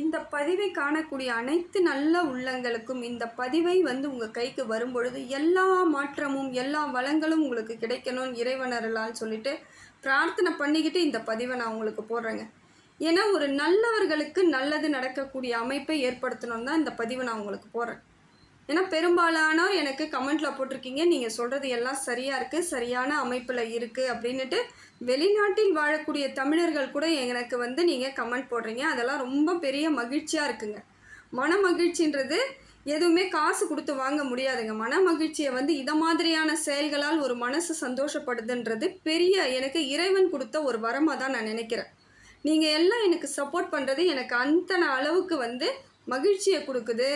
இந்த பதிவை காணக்கூடிய அனைத்து நல்ல உள்ளங்களுக்கும் இந்த பதிவை வந்து உங்கள் கைக்கு வரும்பொழுது எல்லா மாற்றமும் எல்லா வளங்களும் உங்களுக்கு கிடைக்கணும்னு இறைவனரலான்னு சொல்லிட்டு பிரார்த்தனை பண்ணிக்கிட்டு இந்த பதிவை நான் உங்களுக்கு போடுறேங்க. ஏன்னா ஒரு நல்லவர்களுக்கு நல்லது நடக்கக்கூடிய அமைப்பை ஏற்படுத்தணும்னு தான் இந்த பதிவை நான் உங்களுக்கு போடுறேன். ஏன்னா பெரும்பாலானோர் எனக்கு கமெண்ட்டில் போட்டிருக்கீங்க நீங்கள் சொல்கிறது எல்லாம் சரியாக இருக்குது சரியான அமைப்பில் இருக்குது அப்படின்னுட்டு வெளிநாட்டில் வாழக்கூடிய தமிழர்கள் கூட எனக்கு வந்து நீங்கள் கமெண்ட் போடுறீங்க. அதெல்லாம் ரொம்ப பெரிய மகிழ்ச்சியாக இருக்குங்க. மன மகிழ்ச்சின்றது எதுவுமே காசு கொடுத்து வாங்க முடியாதுங்க. மன மகிழ்ச்சியை வந்து இதை மாதிரியான செயல்களால் ஒரு மனசு சந்தோஷப்படுதுன்றது பெரிய எனக்கு இறைவன் கொடுத்த ஒரு வரமாக தான் நான் நினைக்கிறேன். நீங்கள் எல்லாம் எனக்கு சப்போர்ட் பண்ணுறது எனக்கு அத்தனை அளவுக்கு வந்து மகிழ்ச்சியை கொடுக்குது.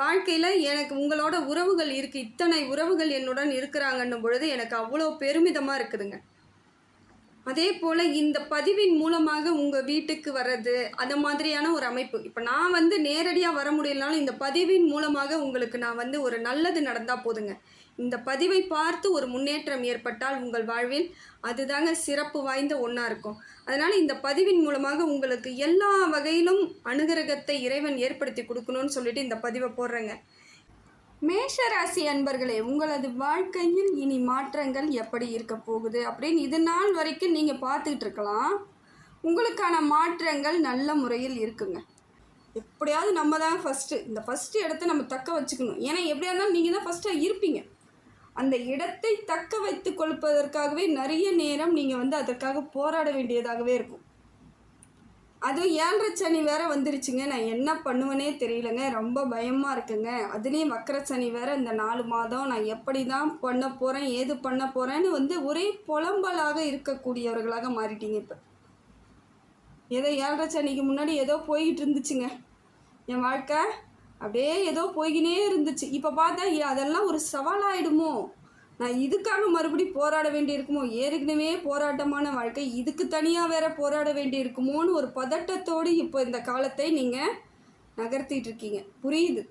வாழ்க்கையில் எனக்கு உங்களோட உறவுகள் இருக்குது இத்தனை உறவுகள் என்னுடன் இருக்கிறாங்கன்னும் பொழுது எனக்கு அவ்வளோ பெருமிதமாக இருக்குதுங்க. அதே போல் இந்த பதிவின் மூலமாக உங்கள் வீட்டுக்கு வர்றது அந்த மாதிரியான ஒரு அமைப்பு. இப்போ நான் வந்து நேரடியாக வர முடியலனாலும் இந்த பதிவின் மூலமாக உங்களுக்கு நான் வந்து ஒரு நல்லது நடந்தால் போதுங்க. இந்த பதிவை பார்த்து ஒரு முன்னேற்றம் ஏற்பட்டால் உங்கள் வாழ்வில் அதுதாங்க சிறப்பு வாய்ந்த ஒன்றா இருக்கும். அதனால் இந்த பதிவின் மூலமாக உங்களுக்கு எல்லா வகையிலும் அனுகிரகத்தை இறைவன் ஏற்படுத்தி கொடுக்கணும்னு சொல்லிட்டு இந்த பதிவை போடுறேங்க. மேஷராசி அன்பர்களே உங்களது வாழ்க்கையில் இனி மாற்றங்கள் எப்படி இருக்க போகுது அப்படின்னு இது நாள் வரைக்கும் நீங்கள் பார்த்துக்கிட்டு இருக்கலாம். உங்களுக்கான மாற்றங்கள் நல்ல முறையில் இருக்குங்க. எப்படியாவது நம்ம தான் ஃபஸ்ட்டு இந்த ஃபஸ்ட்டு இடத்த நம்ம தக்க வச்சுக்கணும். ஏன்னா எப்படியா இருந்தாலும் நீங்கள் தான் ஃபஸ்ட்டாக இருப்பீங்க. அந்த இடத்தை தக்க வைத்து கொள்வதற்காகவே நிறைய நேரம் நீங்கள் வந்து அதற்காக போராட வேண்டியதாகவே இருக்கும். அதுவும் ஏழரை சனி வேற வந்துருச்சுங்க. நான் என்ன பண்ணுவேனே தெரியலங்க. ரொம்ப பயமாக இருக்குங்க. அதுலேயும் வக்கர சனி வேற இந்த நாலு மாதம் நான் எப்படி தான் பண்ண போகிறேன் ஏது பண்ண போகிறேன்னு வந்து ஒரே புலம்பலாக இருக்கக்கூடியவர்களாக மாறிட்டீங்க இப்போ. ஏதோ ஏழரை சனிக்கு முன்னாடி ஏதோ போய்கிட்டு இருந்துச்சுங்க. என் வாழ்க்கை அப்படியே ஏதோ போய்கினே இருந்துச்சு. இப்போ பார்த்தா அதெல்லாம் ஒரு சவாலாயிடுமோ? நான் இதுக்காக மறுபடி போராட வேண்டியிருக்குமோ? ஏற்கனவே போராட்டமான வாழ்க்கை இதுக்கு தனியாக வேற போராட வேண்டியிருக்குமோன்னு ஒரு பதட்டத்தோடு இப்போ இந்த காலத்தை நீங்கள் நகர்த்திட்டு இருக்கீங்க புரியுது?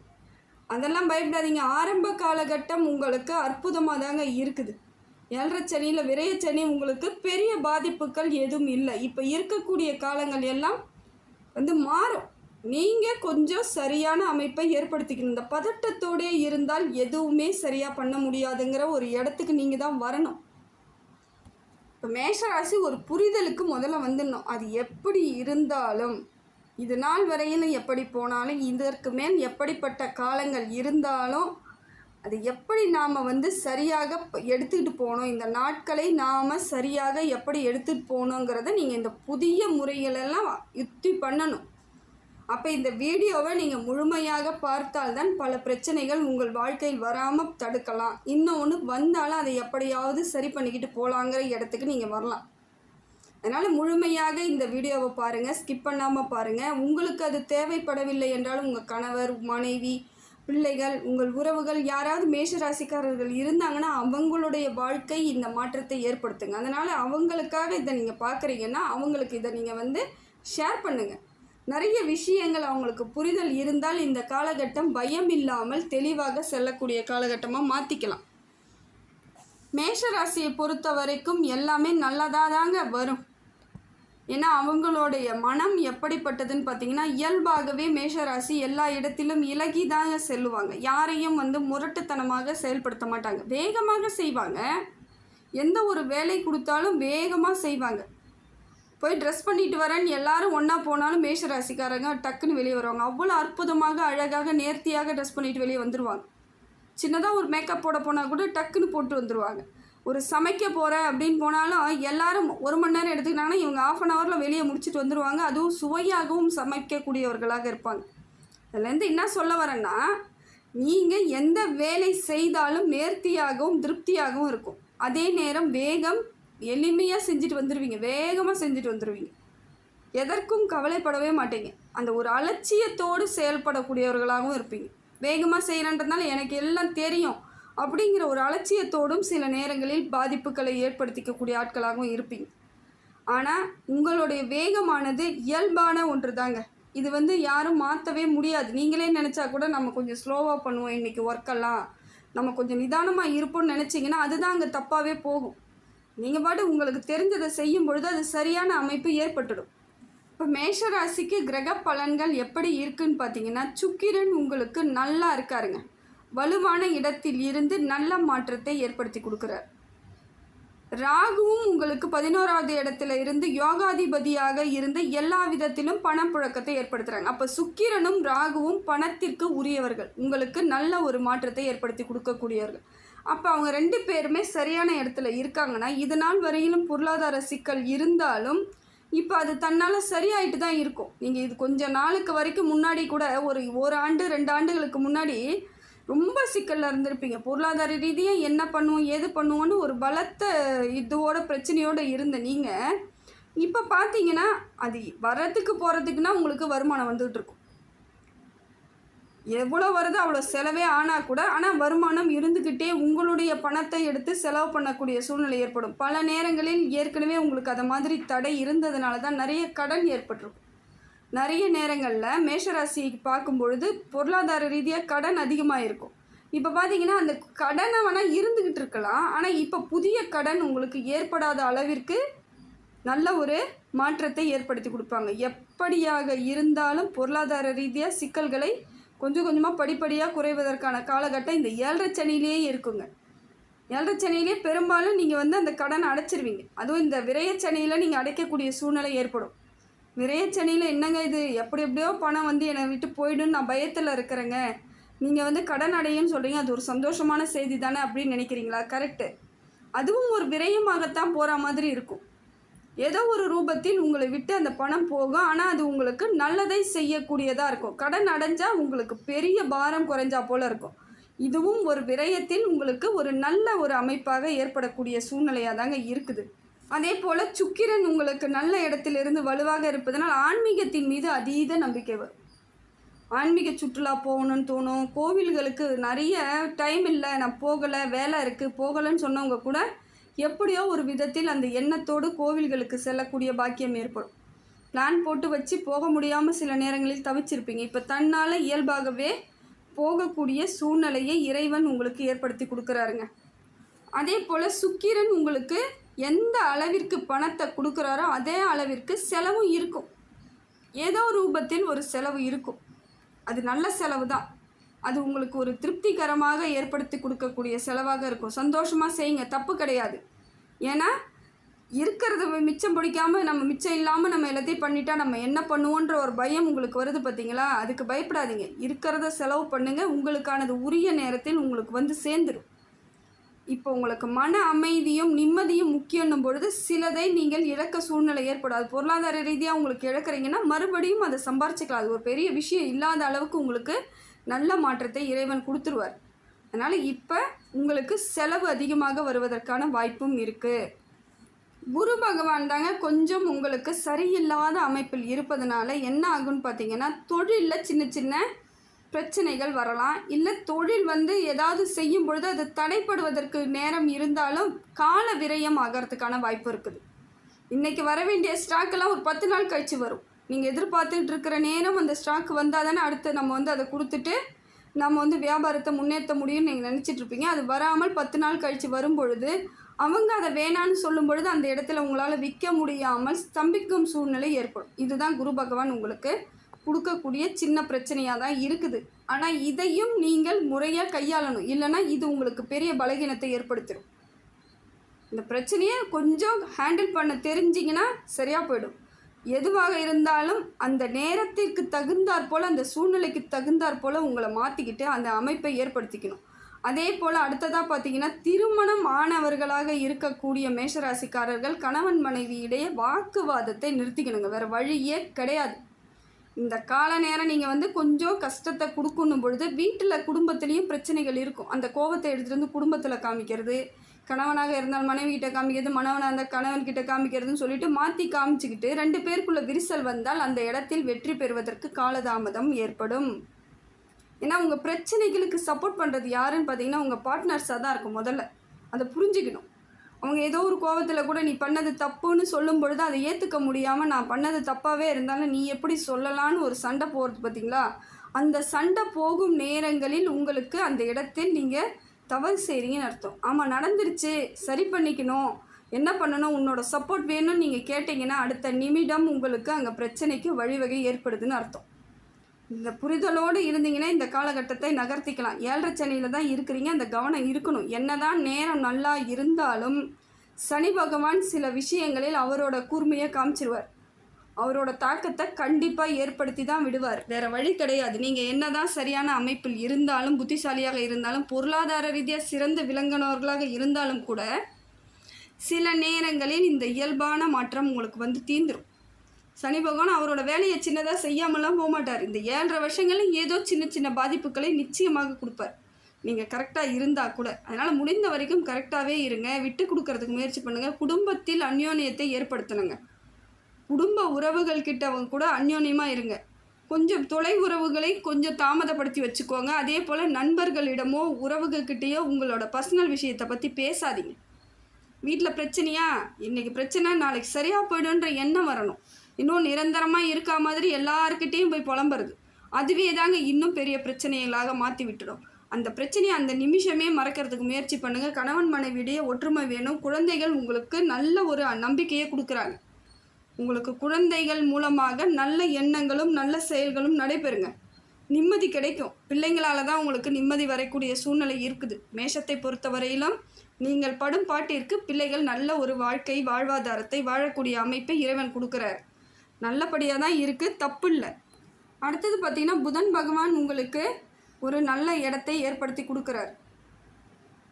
அதெல்லாம் பயப்படாதீங்க. ஆரம்ப காலகட்டம் உங்களுக்கு அற்புதமாக தாங்க இருக்குது. ஏழரை சனியில் விரைய சனி உங்களுக்கு பெரிய பாதிப்புகள் எதுவும் இல்லை. இப்போ இருக்கக்கூடிய காலங்கள் எல்லாம் வந்து மாறும். நீங்கள் கொஞ்சம் சரியான அமைப்பை ஏற்படுத்திக்கணும். இந்த பதட்டத்தோடே இருந்தால் எதுவுமே சரியாக பண்ண முடியாதுங்கிற ஒரு இடத்துக்கு நீங்கள் தான் வரணும். இப்போ மேஷராசி ஒரு புரிதலுக்கு முதல்ல வந்துடணும். அது எப்படி இருந்தாலும் இது நாள் வரையிலும் எப்படி போனாலும் இதற்கு மேல் எப்படிப்பட்ட காலங்கள் இருந்தாலும் அது எப்படி நாம் வந்து சரியாக எடுத்துக்கிட்டு போகணும். இந்த நாட்களை நாம் சரியாக எப்படி எடுத்துகிட்டு போகணுங்கிறத நீங்கள் இந்த புதிய முறைகளெல்லாம் யுக்தி பண்ணணும். அப்போ இந்த வீடியோவை நீங்கள் முழுமையாக பார்த்தால்தான் பல பிரச்சனைகள் உங்கள் வாழ்க்கையில் வராமல் தடுக்கலாம். இன்னொன்று வந்தாலும் அதை எப்படியாவது சரி பண்ணிக்கிட்டு போகலாங்கிற இடத்துக்கு நீங்கள் வரலாம். அதனால் முழுமையாக இந்த வீடியோவை பாருங்கள் ஸ்கிப் பண்ணாமல் பாருங்கள் உங்களுக்கு அது தேவைப்படவில்லை என்றாலும் உங்கள் கணவர் மனைவி பிள்ளைகள் உங்கள் உறவுகள் யாராவது மேஷராசிக்காரர்கள் இருந்தாங்கன்னா அவங்களுடைய வாழ்க்கை இந்த மாற்றத்தை ஏற்படுத்துங்க. அதனால் அவங்களுக்காக இதை நீங்கள் பார்க்குறீங்கன்னா அவங்களுக்கு இதை நீங்கள் வந்து ஷேர் பண்ணுங்கள் நிறைய விஷயங்கள் அவங்களுக்கு புரிதல் இருந்தால் இந்த காலகட்டம் பயம் இல்லாமல் தெளிவாக செல்லக்கூடிய காலகட்டமாக மாற்றிக்கலாம் மேஷராசியை பொறுத்த வரைக்கும் எல்லாமே நல்லதாக தாங்க வரும். ஏன்னா அவங்களுடைய மனம் எப்படிப்பட்டதுன்னு பார்த்தீங்கன்னா இயல்பாகவே மேஷராசி எல்லா இடத்திலும் இலகி தாங்க செல்லுவாங்க. யாரையும் வந்து முரட்டுத்தனமாக செயல்படுத்த மாட்டாங்க. வேகமாக செய்வாங்க. எந்த ஒரு வேலை கொடுத்தாலும் வேகமாக செய்வாங்க. போய் ட்ரெஸ் பண்ணிட்டு வரேன்னு எல்லாரும் ஒன்றா போனாலும் மேஷராசிக்காரங்க டக்குன்னு வெளியே வருவாங்க. அவ்வளோ அற்புதமாக அழகாக நேர்த்தியாக ட்ரெஸ் பண்ணிட்டு வெளியே வந்துடுவாங்க சின்னதாக ஒரு மேக்கப் போட போனால் கூட டக்குன்னு போட்டு வந்துடுவாங்க ஒரு சமைக்க போகிறேன் அப்படின்னு போனாலும் எல்லாரும் ஒரு மணி நேரம் எடுத்துக்கிட்டாங்கன்னா இவங்க ஆஃப் அன் ஹவரில் வெளியே முடிச்சுட்டு வந்துடுவாங்க அதுவும் சுவையாகவும் சமைக்கக்கூடியவர்களாக இருப்பாங்க. அதுலேருந்து என்ன சொல்ல வரேன்னா நீங்கள் எந்த வேலை செய்தாலும் நேர்த்தியாகவும் திருப்தியாகவும் இருக்கும். அதே நேரம் வேகம் எளிமையாக செஞ்சுட்டு வந்துடுவீங்க வேகமாக செஞ்சுட்டு வந்துடுவீங்க எதற்கும் கவலைப்படவே மாட்டீங்க. அந்த ஒரு அலட்சியத்தோடு செயல்படக்கூடியவர்களாகவும் இருப்பீங்க. வேகமாக செய்கிறன்றதுனால எனக்கு எல்லாம் தெரியும் அப்படிங்கிற ஒரு அலட்சியத்தோடும் சில நேரங்களில் பாதிப்புகளை ஏற்படுத்திக்கக்கூடிய ஆட்களாகவும் இருப்பீங்க. ஆனால் உங்களுடைய வேகமானது இயல்பான ஒன்று தாங்க இது வந்து யாரும் மாற்றவே முடியாது. நீங்களே நினச்சா கூட நம்ம கொஞ்சம் ஸ்லோவாக பண்ணுவோம் இன்றைக்கி ஒர்க்கெல்லாம் நம்ம கொஞ்சம் நிதானமாக இருப்போம்னு நினச்சிங்கன்னா அதுதான் அங்கே தப்பாகவே போகும். நீங்கள் பாட்டு உங்களுக்கு தெரிஞ்சதை செய்யும் பொழுது அது சரியான அமைப்பு ஏற்பட்டுடும். இப்போ மேஷராசிக்கு கிரக பலன்கள் எப்படி இருக்குன்னு பார்த்தீங்கன்னா சுக்கிரன் உங்களுக்கு நல்லா இருக்காருங்க. வலுவான இடத்தில் இருந்து நல்ல மாற்றத்தை ஏற்படுத்தி கொடுக்குறார். ராகுவும் உங்களுக்கு பதினோராவது இடத்துல இருந்து யோகாதிபதியாக இருந்து எல்லா விதத்திலும் பணப்புழக்கத்தை ஏற்படுத்துகிறாங்க அப்போ சுக்கிரனும் ராகுவும் பணத்திற்கு உரியவர்கள். உங்களுக்கு நல்ல ஒரு மாற்றத்தை ஏற்படுத்தி கொடுக்கக்கூடியவர்கள். அப்போ அவங்க ரெண்டு பேருமே சரியான இடத்துல இருக்காங்கன்னா இது நாள் வரையிலும் பொருளாதார சிக்கல் இருந்தாலும் இப்போ அது தன்னால் சரியாயிட்டு தான் இருக்கும். நீங்கள் இது கொஞ்ச நாளுக்கு வரைக்கும் முன்னாடி கூட ஒரு ஒரு ஆண்டு ரெண்டு ஆண்டுகளுக்கு முன்னாடி ரொம்ப சிக்கலில் இருந்திருப்பீங்க. பொருளாதார ரீதியாக என்ன பண்ணுவோம் ஏது பண்ணுவோன்னு ஒரு பலத்த இதோட பிரச்சனையோடு இருந்த நீங்கள் இப்போ பார்த்தீங்கன்னா அது வர்றதுக்கு போகிறதுக்குன்னா உங்களுக்கு வருமானம் வந்துகிட்ருக்கும் எவ்வளோ வருதோ அவ்வளோ செலவே ஆனால் கூட ஆனால் வருமானம் இருந்துக்கிட்டே உங்களுடைய பணத்தை எடுத்து செலவு பண்ணக்கூடிய சூழ்நிலை ஏற்படும். பல நேரங்களில் ஏற்கனவே உங்களுக்கு அதை மாதிரி தடை இருந்ததுனால தான் நிறைய கடன் ஏற்பட்டிருக்கும். நிறைய நேரங்களில் மேஷராசிக்கு பார்க்கும் பொழுது பொருளாதார ரீதியாக கடன் அதிகமாக இருக்கும் இப்போ பார்த்தீங்கன்னா அந்த கடனை வேணால் இருந்துக்கிட்டு இருக்கலாம். ஆனால் இப்போ புதிய கடன் உங்களுக்கு ஏற்படாத அளவிற்கு நல்ல ஒரு மாற்றத்தை ஏற்படுத்தி கொடுப்பாங்க. எப்படியாக இருந்தாலும் பொருளாதார ரீதியாக சிக்கல்களை கொஞ்சம் கொஞ்சமாக படிப்படியாக குறைவதற்கான காலகட்டம் இந்த ஏழரை சனியிலேயே இருக்குங்க. ஏழரை சனியிலே பெரும்பாலும் நீங்கள் வந்து அந்த கடனை அடைச்சிருவீங்க. அதுவும் இந்த விரையச்சனியில் நீங்கள் அடைக்கக்கூடிய சூழ்நிலை ஏற்படும். விரையச்சனியில் என்னங்க இது? எப்படி எப்படியோ பணம் வந்து என்னை விட்டு போயிடுன்னு நான் பயத்தில் இருக்கிறேங்க. நீங்கள் வந்து கடன் அடையுன்னு சொல்கிறீங்க அது ஒரு சந்தோஷமான செய்தி தானே அப்படின்னு நினைக்கிறீங்களா? கரெக்டு அதுவும் ஒரு விரயமாகத்தான் போகிற மாதிரி இருக்கும். ஏதோ ஒரு ரூபத்தில் உங்களை விட்டு அந்த பணம் போகும் ஆனால் அது உங்களுக்கு நல்லதை செய்யக்கூடியதாக இருக்கும். கடன் அடைஞ்சால் உங்களுக்கு பெரிய பாரம் குறைஞ்சா போல் இருக்கும். இதுவும் ஒரு விரயத்தில் உங்களுக்கு ஒரு நல்ல ஒரு அமைப்பாக ஏற்படக்கூடிய சூழ்நிலையாக தாங்க இருக்குது. அதே போல் சுக்கிரன் உங்களுக்கு நல்ல இடத்திலிருந்து வலுவாக இருப்பதனால் ஆன்மீகத்தின் மீது அதீத நம்பிக்கை வரும். ஆன்மீக சுற்றுலா போகணும்னு தோணும். கோவில்களுக்கு நிறைய டைம் இல்லை. நான் போகலை வேலை இருக்குது போகலைன்னு சொன்னவங்க கூட எப்படியோ ஒரு விதத்தில் அந்த எண்ணத்தோடு கோவில்களுக்கு செல்லக்கூடிய பாக்கியம் ஏற்படும். பிளான் போட்டு வச்சு போக முடியாமல் சில நேரங்களில் தவிச்சிருப்பீங்க. இப்போ தன்னால் இயல்பாகவே போகக்கூடிய சூழ்நிலையை இறைவன் உங்களுக்கு ஏற்படுத்தி கொடுக்குறாருங்க. அதே போல் சுக்கிரன் உங்களுக்கு எந்த அளவிற்கு பணத்தை கொடுக்குறாரோ அதே அளவிற்கு செலவும் இருக்கும். ஏதோ ரூபத்தில் ஒரு செலவு இருக்கும். அது நல்ல செலவு தான் அது உங்களுக்கு ஒரு திருப்திகரமாக ஏற்படுத்தி கொடுக்கக்கூடிய செலவாக இருக்கும். சந்தோஷமாக செய்யுங்க தப்பு கிடையாது. ஏன்னா இருக்கிறத மிச்சம் பிடிக்காமல் நம்ம மிச்சம் இல்லாமல் நம்ம எல்லாத்தையும் பண்ணிட்டா நம்ம என்ன பண்ணுவோன்ற ஒரு பயம் உங்களுக்கு வருது பார்த்தீங்களா அதுக்கு பயப்படாதீங்க. இருக்கிறத செலவு பண்ணுங்கள் உங்களுக்கானது உரிய நேரத்தில் உங்களுக்கு வந்து சேர்ந்துடும் இப்போ உங்களுக்கு மன அமைதியும் நிம்மதியும் முக்கியன்னும் பொழுது சிலதை நீங்கள் இழக்க சூழ்நிலை ஏற்படாது பொருளாதார ரீதியாக உங்களுக்கு இழக்கிறீங்கன்னா மறுபடியும் அதை சம்பாரிச்சிக்கலாம். அது ஒரு பெரிய விஷயம் இல்லாத அளவுக்கு உங்களுக்கு நல்ல மாற்றத்தை இறைவன் கொடுத்துருவார். அதனால் இப்போ உங்களுக்கு செலவு அதிகமாக வருவதற்கான வாய்ப்பும் இருக்குது குரு பகவான் தாங்க கொஞ்சம் உங்களுக்கு சரியில்லாத அமைப்பில் இருப்பதனால என்ன ஆகும்னு பார்த்தீங்கன்னா தொழிலில் சின்ன சின்ன பிரச்சனைகள் வரலாம். இல்லை தொழில் வந்து ஏதாவது செய்யும் பொழுது அது தடைப்படுவதற்கு நேரம் இருந்தாலும் கால விரயம் ஆகிறதுக்கான வாய்ப்பு இருக்குது. இன்றைக்கி வர வேண்டிய ஸ்டாக்கெல்லாம் ஒரு பத்து நாள் கழித்து வரும். நீங்கள் எதிர்பார்த்துட்டு இருக்கிற நேரம் அந்த ஸ்டாக் வந்தால் தானே அடுத்து நம்ம வந்து அதை கொடுத்துட்டு நம்ம வந்து வியாபாரத்தை முன்னேற்ற முடியும்னு நீங்கள் நினச்சிட்ருப்பீங்க அது வராமல் பத்து நாள் கழித்து வரும் பொழுது அவங்க அதை வேணான்னு சொல்லும் பொழுது அந்த இடத்துல உங்களால் விற்க முடியாமல் ஸ்தம்பிக்கும் சூழ்நிலை ஏற்படும். இதுதான் குரு பகவான் உங்களுக்கு கொடுக்கக்கூடிய சின்ன பிரச்சனையாக தான் இருக்குது. ஆனால் இதையும் நீங்கள் முறையாக கையாளணும். இல்லைன்னா இது உங்களுக்கு பெரிய பலகீனத்தை ஏற்படுத்திடும் இந்த பிரச்சனையை கொஞ்சம் ஹேண்டில் பண்ண தெரிஞ்சிங்கன்னா சரியாக போயிடும். எதுவாக இருந்தாலும் அந்த நேரத்திற்கு தகுந்தாற் போல் அந்த சூழ்நிலைக்கு தகுந்தாற் போல் உங்களை மாற்றிக்கிட்டு அந்த அமைப்பை ஏற்படுத்திக்கணும். அதே போல் அடுத்ததாக பார்த்தீங்கன்னா திருமணம் ஆனவர்களாக இருக்கக்கூடிய மேஷராசிக்காரர்கள் கணவன் மனைவி இடையே வாக்குவாதத்தை நிறுத்திக்கணுங்க. வேறு வழியே கிடையாது. இந்த கால நேரம் நீங்கள் வந்து கொஞ்சம் கஷ்டத்தை கொடுக்கணும் பொழுது வீட்டில் குடும்பத்துலேயும் பிரச்சனைகள் இருக்கும். அந்த கோபத்தை எடுத்துகிட்டு வந்து குடும்பத்தில் காமிக்கிறது கணவனாக இருந்தால் மனைவி கிட்ட காமிக்கிறது மணவனாக இருந்தால் கணவன் கிட்ட காமிக்கிறதுன்னு சொல்லிட்டு மாற்றி காமிச்சிக்கிட்டு ரெண்டு பேருக்குள்ள விரிசல் வந்தால் அந்த இடத்தில் வெற்றி பெறுவதற்கு காலதாமதம் ஏற்படும். ஏன்னா உங்கள் பிரச்சனைகளுக்கு சப்போர்ட் பண்ணுறது யாருன்னு பார்த்தீங்கன்னா உங்கள் பார்ட்னர்ஸாக தான் இருக்கும் முதல்ல. அதை புரிஞ்சுக்கணும். அவங்க ஏதோ ஒரு கோபத்தில் கூட நீ பண்ணது தப்புன்னு சொல்லும் பொழுது அதை ஏற்றுக்க முடியாமல் நான் பண்ணது தப்பாகவே இருந்தாலும் நீ எப்படி சொல்லலான்னு ஒரு சண்டை போகிறது பார்த்தீங்களா அந்த சண்டை போகும் நேரங்களில் உங்களுக்கு அந்த இடத்தில் நீங்கள் தவறு செய்கிறீங்கன்னு அர்த்தம். ஆமாம் நடந்துருச்சு. சரி பண்ணிக்கணும். என்ன பண்ணணும்? உன்னோட சப்போர்ட் வேணும்னு நீங்கள் கேட்டிங்கன்னா அடுத்த நிமிடம் உங்களுக்கு அங்கே பிரச்சனைக்கு வழிவகை ஏற்படுதுன்னு அர்த்தம். இந்த புரிதலோடு இருந்தீங்கன்னா இந்த காலகட்டத்தை நகர்த்திக்கலாம். ஏழரை சனியில் தான் இருக்கிறீங்க. அந்த கவனம் இருக்கணும். என்னதான் நேரம் நல்லா இருந்தாலும் சனி பகவான் சில விஷயங்களில் அவரோட கூர்மையை காமிச்சிருவார். அவரோட தாக்கத்தை கண்டிப்பாக ஏற்படுத்தி தான் விடுவார். வேறு வழி கிடையாது. நீங்கள் என்ன தான் சரியான அமைப்பில் இருந்தாலும் புத்திசாலியாக இருந்தாலும் பொருளாதார ரீதியாக சிறந்து விளங்கினவர்களாக இருந்தாலும் கூட சில நேரங்களில் இந்த இயல்பான மாற்றம் உங்களுக்கு வந்து தீந்துடும் சனி பகவான் அவரோட வேலையை சின்னதாக செய்யாமலாம் போக மாட்டார் இந்த ஏழரை வருஷங்களில் ஏதோ சின்ன சின்ன பாதிப்புகளை நிச்சயமாக கொடுப்பார். நீங்கள் கரெக்டாக இருந்தால் கூட. அதனால் முடிந்த வரைக்கும் கரெக்டாகவே இருங்க. விட்டு கொடுக்கறதுக்கு முயற்சி பண்ணுங்கள் குடும்பத்தில் அந்யோன்யத்தை ஏற்படுத்தணுங்க. குடும்ப உறவுகள் கிட்ட அவங்க கூட அந்யோன்யமாக இருங்க. கொஞ்சம் தொலை உறவுகளை கொஞ்சம் தாமதப்படுத்தி வச்சுக்கோங்க. அதே போல் நண்பர்களிடமோ உறவுகள்கிட்டயோ உங்களோட பர்சனல் விஷயத்தை பற்றி பேசாதீங்க. வீட்டில் பிரச்சனையா? இன்றைக்கி பிரச்சனை நாளைக்கு சரியாக போய்டுன்ற எண்ணம் வரணும். இன்னும் நிரந்தரமாக இருக்கா மாதிரி எல்லாருக்கிட்டேயும் போய் புலம்புறது. அதுவே தாங்க இன்னும் பெரிய பிரச்சனைகளாக மாற்றி விட்டுடும். அந்த பிரச்சனையை அந்த நிமிஷமே மறக்கிறதுக்கு முயற்சி பண்ணுங்கள் கணவன் மனைவியிடையே ஒற்றுமை வேணும். குழந்தைகள் உங்களுக்கு நல்ல ஒரு நம்பிக்கையை கொடுக்குறாங்க. உங்களுக்கு குழந்தைகள் மூலமாக நல்ல எண்ணங்களும் நல்ல செயல்களும் நடைபெறுங்க. நிம்மதி கிடைக்கும். பிள்ளைங்களால தான் உங்களுக்கு நிம்மதி வரக்கூடிய சூழ்நிலை இருக்குது. மேஷத்தை பொறுத்தவரையிலும் நீங்கள் படும் பாட்டிற்கு பிள்ளைகள் நல்ல ஒரு வாழ்க்கை வாழ்வாதாரத்தை வாழக்கூடிய அமைப்பை இறைவன் கொடுக்குறார். நல்லபடியாக தான் இருக்குது தப்பு இல்லை. அடுத்தது பார்த்திங்கன்னா புதன் பகவான் உங்களுக்கு ஒரு நல்ல இடத்தை ஏற்படுத்தி கொடுக்குறார்.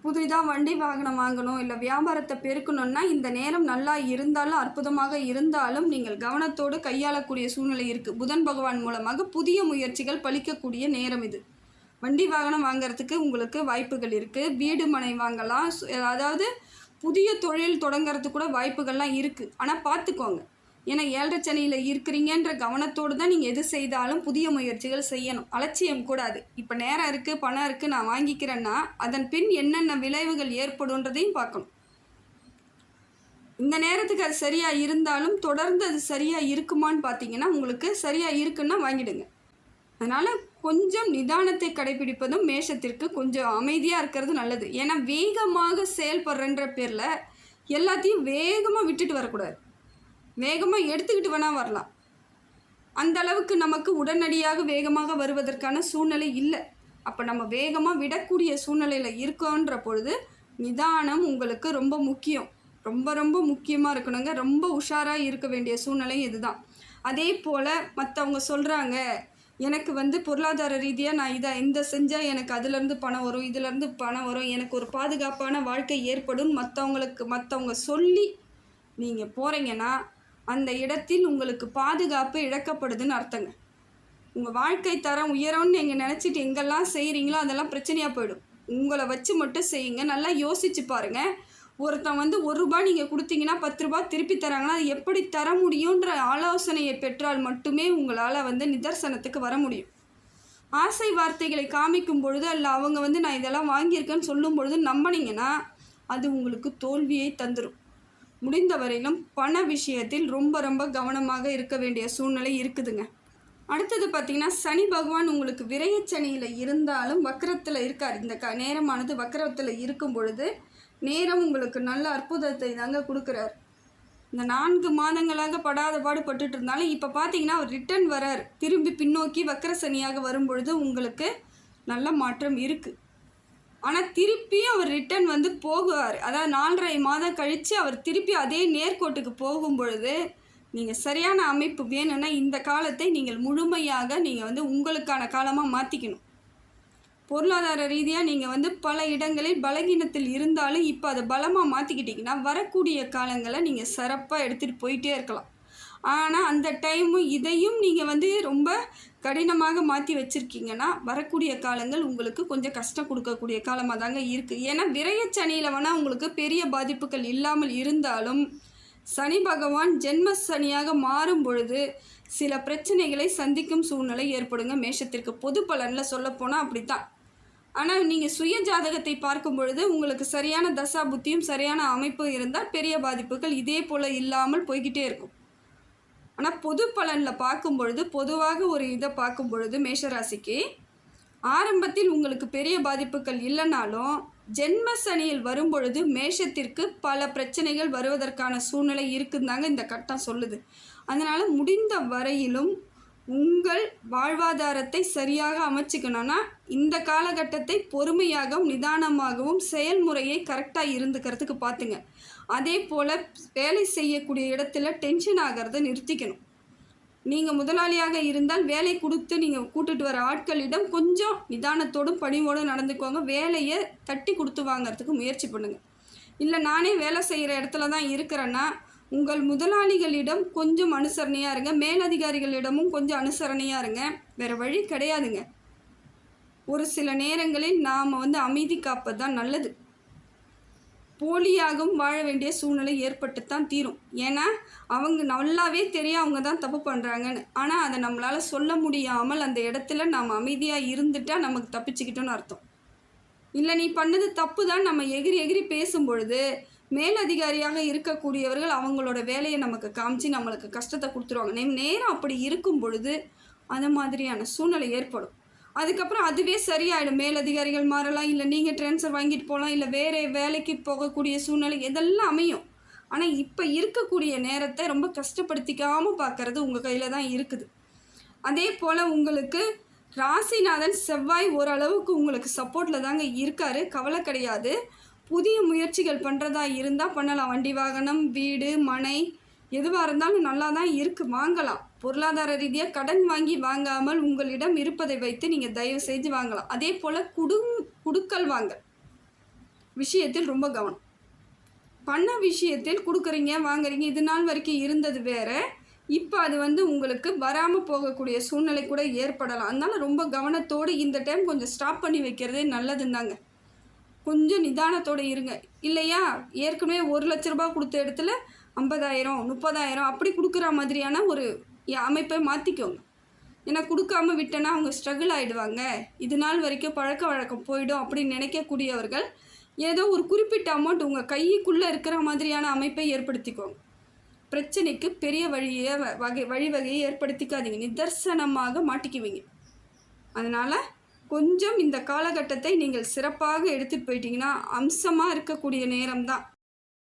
புதிதாக வண்டி வாகனம் வாங்கணும் இல்லை வியாபாரத்தை பெருக்கணும்னா இந்த நேரம் நல்லா இருந்தாலும் அற்புதமாக இருந்தாலும் நீங்கள் கவனத்தோடு கையாளக்கூடிய சூழ்நிலை இருக்குது புதன் பகவான் மூலமாக புதிய முயற்சிகள் பலிக்கக்கூடிய நேரம் இது. வண்டி வாகனம் வாங்குறதுக்கு உங்களுக்கு வாய்ப்புகள் இருக்குது வீடு மனை வாங்கலாம். சு- அதாவது புதிய தொழில் தொடங்குறதுக்கு கூட வாய்ப்புகள்லாம் இருக்குது ஆனால் பார்த்துக்கோங்க. ஏன்னா ஏழரை சனியில் இருக்கிறீங்கன்ற கவனத்தோடு தான் நீங்கள் எது செய்தாலும் புதிய முயற்சிகள் செய்யணும். அலட்சியம் கூடாது. இப்போ நேரம் இருக்குது பணம் இருக்குது நான் வாங்கிக்கிறேன்னா அதன் பின் என்னென்ன விளைவுகள் ஏற்படுன்றதையும் பார்க்கணும். இந்த நேரத்துக்கு அது சரியாக இருந்தாலும் தொடர்ந்து அது சரியாக இருக்குமான்னு பார்த்தீங்கன்னா உங்களுக்கு சரியாக இருக்குன்னா வாங்கிடுங்க. அதனால் கொஞ்சம் நிதானத்தை கடைபிடிப்பதும் மேஷத்திற்கு கொஞ்சம் அமைதியாக இருக்கிறது நல்லது. ஏன்னா வேகமாக செயல்படுறன்ற பேரில் எல்லாத்தையும் வேகமாக விட்டுட்டு வரக்கூடாது. வேகமாக எடுத்துக்கிட்டு வேணால் வரலாம். அந்த அளவுக்கு நமக்கு உடனடியாக வேகமாக வருவதற்கான சூழ்நிலை இல்லை. அப்போ நம்ம வேகமாக விடக்கூடிய சூழ்நிலையில் இருக்கோன்ற பொழுது நிதானம் உங்களுக்கு ரொம்ப முக்கியம். ரொம்ப ரொம்ப முக்கியமாக இருக்கணுங்க. ரொம்ப உஷாராக இருக்க வேண்டிய சூழ்நிலை இதுதான். அதே போல் மற்றவங்க சொல்கிறாங்க எனக்கு வந்து பொருளாதார ரீதியாக நான் இதை இந்த செஞ்சால் எனக்கு அதுலேருந்து பணம் வரும் இதுலேருந்து பணம் வரும். எனக்கு ஒரு பாதுகாப்பான வாழ்க்கை ஏற்படும். மற்றவங்களுக்கு மற்றவங்க சொல்லி நீங்கள் போகிறீங்கன்னா அந்த இடத்தில் உங்களுக்கு பாதுகாப்பு இழக்கப்படுதுன்னு அர்த்தங்க. உங்கள் வாழ்க்கை தரம் உயரம்னு நீங்கள் நினச்சிட்டு எங்கெல்லாம் செய்கிறீங்களோ அதெல்லாம் பிரச்சனையாக போயிடும். உங்களை வச்சு மட்டும் செய்யுங்க. நல்லா யோசிச்சு பாருங்க. ஒருத்தன் வந்து ஒரு ரூபாய் நீங்கள் கொடுத்தீங்கன்னா பத்து ரூபாய் திருப்பி தராங்கன்னா அது எப்படி தர முடியுன்ற ஆலோசனையை பெற்றால் மட்டுமே உங்களால் வந்து நிதர்சனத்துக்கு வர முடியும். ஆசை வார்த்தைகளை காமிக்கும் பொழுது அல்ல அவங்க வந்து நான் இதெல்லாம் வாங்கியிருக்கேன்னு சொல்லும் பொழுது நம்பினீங்கன்னா அது உங்களுக்கு தோல்வியை தந்துடும் முடிந்த வரையிலும் பண விஷயத்தில் ரொம்ப ரொம்ப கவனமாக இருக்க வேண்டிய சூழ்நிலை இருக்குதுங்க. அடுத்தது பார்த்தீங்கன்னா சனி பகவான் உங்களுக்கு விரயச்சனியில் இருந்தாலும் வக்கரத்தில் இருக்கார். இந்த க நேரமானது வக்கரத்தில் இருக்கும் பொழுது நேரம் உங்களுக்கு நல்ல அற்புதத்தை தாங்க கொடுக்குறார். இந்த நான்கு மாதங்களாக படாத பாடு இருந்தாலும் இப்போ பார்த்தீங்கன்னா அவர் ரிட்டர்ன் வரார். திரும்பி பின்னோக்கி வக்கர சனியாக வரும் பொழுது உங்களுக்கு நல்ல மாற்றம் இருக்குது ஆனால் திருப்பி அவர் ரிட்டர்ன் வந்து போகுவார். அதாவது நாலரை மாதம் கழித்து அவர் திருப்பி அதே நேர்கோட்டுக்கு போகும் பொழுது நீங்கள் சரியான அமைப்பு வேணும்னா இந்த காலத்தை நீங்கள் முழுமையாக நீங்கள் வந்து உங்களுக்கான காலமாக மாற்றிக்கணும் பொருளாதார ரீதியாக நீங்கள் வந்து பல இடங்களில் பலகீனத்தில் இருந்தாலும் இப்போ அதை பலமாக மாற்றிக்கிட்டிங்கன்னா வரக்கூடிய காலங்களை நீங்கள் சிறப்பாக எடுத்துகிட்டு போயிட்டே இருக்கலாம். ஆனால் அந்த டைமும் இதையும் நீங்கள் வந்து ரொம்ப கடினமாக மாற்றி வச்சுருக்கீங்கன்னா வரக்கூடிய காலங்கள் உங்களுக்கு கொஞ்சம் கஷ்டம் கொடுக்கக்கூடிய காலமாக தாங்க இருக்குது ஏன்னா விரயச்சனியில் வேணால் உங்களுக்கு பெரிய பாதிப்புகள் இல்லாமல் இருந்தாலும் சனி பகவான் ஜென்ம சனியாக மாறும் பொழுது சில பிரச்சனைகளை சந்திக்கும் சூழ்நிலை ஏற்படுங்க. மேஷத்திற்கு பொது பலனில் சொல்லப்போனால் அப்படித்தான். ஆனால் நீங்கள் சுய ஜாதகத்தை பார்க்கும் பொழுது உங்களுக்கு சரியான தசா புத்தியும் சரியான அமைப்பும் இருந்தால் பெரிய பாதிப்புகள் இதே போல் இல்லாமல் போய்கிட்டே இருக்கும். ஆனால் பொது பலனில் பார்க்கும் பொழுது பொதுவாக ஒரு இதை பார்க்கும் பொழுது மேஷராசிக்கு ஆரம்பத்தில் உங்களுக்கு பெரிய பாதிப்புகள் இல்லைனாலும் ஜென்ம சனியில் வரும்பொழுது மேஷத்திற்கு பல பிரச்சனைகள் வருவதற்கான சூழ்நிலை இருக்குந்தாங்க இந்த கட்டம் சொல்லுது. அதனால் முடிந்த வரையிலும் உங்கள் வாழ்வாதாரத்தை சரியாக அமைச்சிக்கணும்னா இந்த காலகட்டத்தை பொறுமையாகவும் நிதானமாகவும் செயல்முறையை கரெக்டாக இருந்துக்கிறதுக்கு பார்த்துங்க. அதே போல் வேலை செய்யக்கூடிய இடத்துல டென்ஷன் ஆகிறத நிறுத்திக்கணும். நீங்கள் முதலாளியாக இருந்தால் வேலை கொடுத்து நீங்கள் கூட்டுட்டு வர ஆட்களிடம் கொஞ்சம் நிதானத்தோடும் பணிவோடும் நடந்துக்கோங்க. வேலையை தட்டி கொடுத்து வாங்கிறதுக்கு முயற்சி பண்ணுங்கள் இல்லை நானே வேலை செய்கிற இடத்துல தான் இருக்கிறேன்னா உங்கள் முதலாளிகளிடம் கொஞ்சம் அனுசரணையாக இருங்க. மேலதிகாரிகளிடமும் கொஞ்சம் அனுசரணையாக இருங்க. வேறு வழி கிடையாதுங்க. ஒரு சில நேரங்களில் நாம் வந்து அமைதி காப்பது தான் நல்லது. போலியாகவும் வாழ வேண்டிய சூழ்நிலை ஏற்பட்டு தான் தீரும். ஏன்னா அவங்க நல்லாவே தெரியும் அவங்க தான் தப்பு பண்ணுறாங்கன்னு ஆனால் அதை நம்மளால் சொல்ல முடியாமல் அந்த இடத்துல நாம் அமைதியாக இருந்துட்டால் நமக்கு தப்பிச்சுக்கிட்டோன்னு அர்த்தம். இல்லை நீ பண்ணது தப்பு தான் நம்ம எகிரி எகிரி பேசும் பொழுது மேலதிகாரியாக இருக்கக்கூடியவர்கள் அவங்களோட வேலையை நமக்கு காமிச்சு நம்மளுக்கு கஷ்டத்தை கொடுத்துருவாங்க. நேரம் அப்படி இருக்கும் பொழுது அந்த மாதிரியான சூழ்நிலை ஏற்படும். அதுக்கப்புறம் அதுவே சரியாயிடும். மேலதிகாரிகள் மாறலாம் இல்லை நீங்கள் ட்ரான்ஸ்ஃபர் வாங்கிட்டு போகலாம் இல்லை வேறு வேலைக்கு போகக்கூடிய சூழ்நிலை இதெல்லாம் அமையும். ஆனால் இப்போ இருக்கக்கூடிய நேரத்தை ரொம்ப கஷ்டப்படுத்திக்காமல் பார்க்கறது உங்கள் கையில் தான் இருக்குது. அதே போல் உங்களுக்கு ராசிநாதன் செவ்வாய் ஓரளவுக்கு உங்களுக்கு சப்போர்ட்டில் தாங்க இருக்கார். கவலை கிடையாது. புதிய முயற்சிகள் பண்ணுறதா இருந்தால் பண்ணலாம். வண்டி வாகனம் வீடு மனை எதுவாக இருந்தாலும் நல்லா தான் இருக்குது வாங்கலாம். பொருளாதார ரீதியாக கடன் வாங்கி வாங்காமல் உங்களிடம் இருப்பதை வைத்து நீங்கள் தயவு செஞ்சு வாங்கலாம். அதே போல் குடும் குடுக்கல் வாங்க. விஷயத்தில் ரொம்ப கவனம். பண்ண விஷயத்தில் கொடுக்குறீங்க வாங்குறீங்க இது நாள் வரைக்கும் இருந்தது வேற. இப்போ அது வந்து உங்களுக்கு வராமல் போகக்கூடிய சூழ்நிலை கூட ஏற்படலாம். அதனால ரொம்ப கவனத்தோடு இந்த டைம் கொஞ்சம் ஸ்டாப் பண்ணி வைக்கிறதே நல்லதுந்தாங்க. கொஞ்சம் நிதானத்தோடு இருங்க. இல்லையா? ஏற்கனவே ஒரு லட்ச ரூபாய் கொடுத்த இடத்துல ஐம்பதாயிரம் முப்பதாயிரம் அப்படி கொடுக்குற மாதிரியான ஒரு அமைப்பை மாற்றிக்கோங்க ஏன்னா கொடுக்காம விட்டேன்னா அவங்க ஸ்ட்ரகிள் ஆகிடுவாங்க இது நாள் வரைக்கும் பழக்க வழக்கம் போயிடும் அப்படின்னு நினைக்கக்கூடியவர்கள் ஏதோ ஒரு குறிப்பிட்ட அமௌண்ட் உங்கள் கைக்குள்ளே இருக்கிற மாதிரியான அமைப்பை ஏற்படுத்திக்கோங்க. பிரச்சனைக்கு பெரிய வழியை வ- வகை வழிவகையை ஏற்படுத்திக்காதீங்க. நிதர்சனமாக மாட்டிக்குவீங்க. அதனால் கொஞ்சம் இந்த காலகட்டத்தை நீங்கள் சிறப்பாக எடுத்துகிட்டு போயிட்டீங்கன்னா அம்சமாக இருக்கக்கூடிய நேரம்தான்.